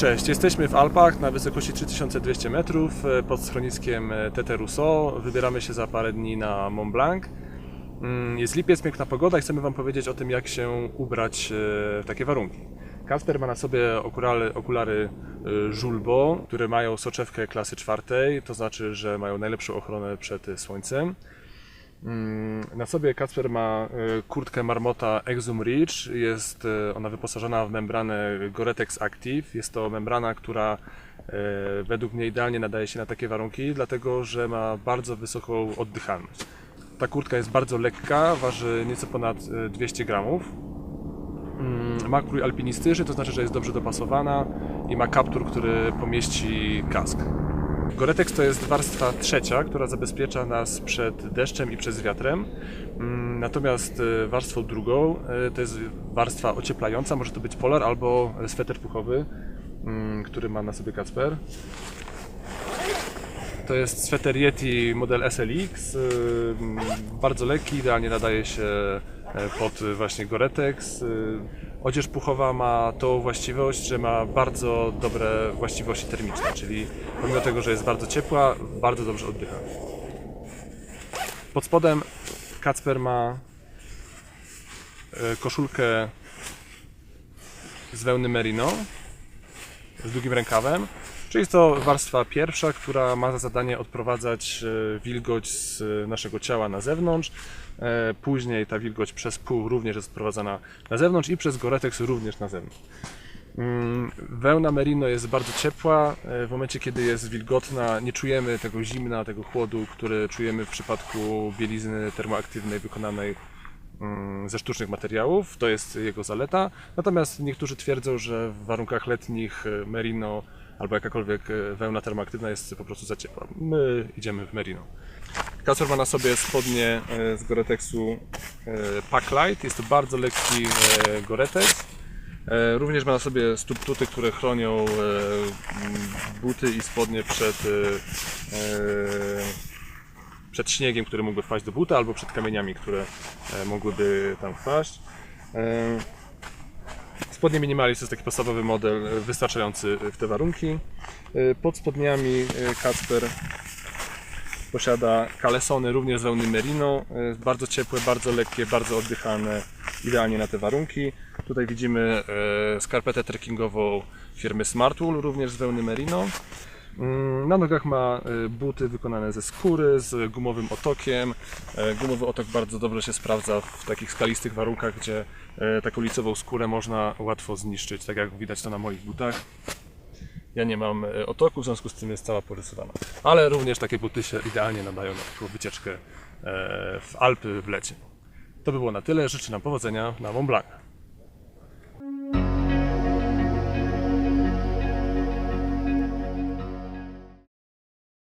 Cześć, jesteśmy w Alpach na wysokości 3200 metrów e, pod schroniskiem e, Tete Rousseau. Wybieramy się za parę dni na Mont Blanc. Mm, Jest lipiec, piękna pogoda i chcemy Wam powiedzieć o tym, jak się ubrać e, w takie warunki. Kasper ma na sobie okulary, okulary które mają soczewkę klasy czwartej, to znaczy, że mają najlepszą ochronę przed słońcem. Mm, Na sobie Kacper ma e, kurtkę Marmota Exum Reach. Jest e, ona wyposażona w membranę Gore-Tex Active. Jest to membrana, która e, według mnie idealnie nadaje się na takie warunki, dlatego że ma bardzo wysoką oddychalność. Ta kurtka jest bardzo lekka, waży nieco ponad e, 200 gramów. Mm, Ma krój alpinistyczny, to znaczy, że jest dobrze dopasowana i ma kaptur, który pomieści kask. Goretex to jest warstwa trzecia, która zabezpiecza nas przed deszczem i przez wiatrem. Mm, Natomiast e, warstwą drugą e, to jest warstwa ocieplająca, może to być polar albo sweter puchowy, mm, który ma na sobie Kacper. To jest sweter Yeti model SLX, mm, bardzo lekki, idealnie nadaje się e, pod właśnie Goretex. Odzież puchowa ma tą właściwość, że ma bardzo dobre właściwości termiczne, czyli pomimo tego, że jest bardzo ciepła, bardzo dobrze oddycha. Pod spodem Kacper ma e, koszulkę z wełny merino z długim rękawem. Czyli jest to warstwa pierwsza, która ma za zadanie odprowadzać e, wilgoć z e, naszego ciała na zewnątrz. E, Później ta wilgoć przez pół również jest odprowadzana na zewnątrz i przez Goretex również na zewnątrz. Mm, Wełna merino jest bardzo ciepła. W momencie, kiedy jest wilgotna, nie czujemy tego zimna, tego chłodu, który czujemy w przypadku bielizny termoaktywnej wykonanej ze sztucznych materiałów. To jest jego zaleta. Natomiast niektórzy twierdzą, że w warunkach letnich e, merino albo jakakolwiek e, wełna termoaktywna jest po prostu za ciepła. My idziemy w merino. Kacper ma na sobie spodnie e, z Goretexu e, Packlight. Jest to bardzo lekki Goretex. Również ma na sobie stuptuty, które chronią buty i spodnie przed, przed śniegiem, który mógłby wpaść do buta, albo przed kamieniami, które e, mogłyby tam wpaść. E, Spodnie Minimalist to jest taki podstawowy model e, wystarczający w te warunki. Pod spodniami Kacper posiada kalesony również z wełny merino, bardzo ciepłe, bardzo lekkie, bardzo oddychane, idealnie na te warunki. Tutaj widzimy skarpetę trekkingową firmy Smartwool, również z wełny merino. Mm, Na nogach ma e, buty wykonane ze skóry, z gumowym otokiem. E, Gumowy otok bardzo dobrze się sprawdza w takich skalistych warunkach, gdzie e, taką licową skórę można łatwo zniszczyć, tak jak widać to na moich butach. Ja nie mam e, otoku, w związku z tym jest cała porysowana. Ale również takie buty się idealnie nadają na taką wycieczkę w Alpy w lecie. To by było na tyle. Życzę nam powodzenia na Mont Blanc.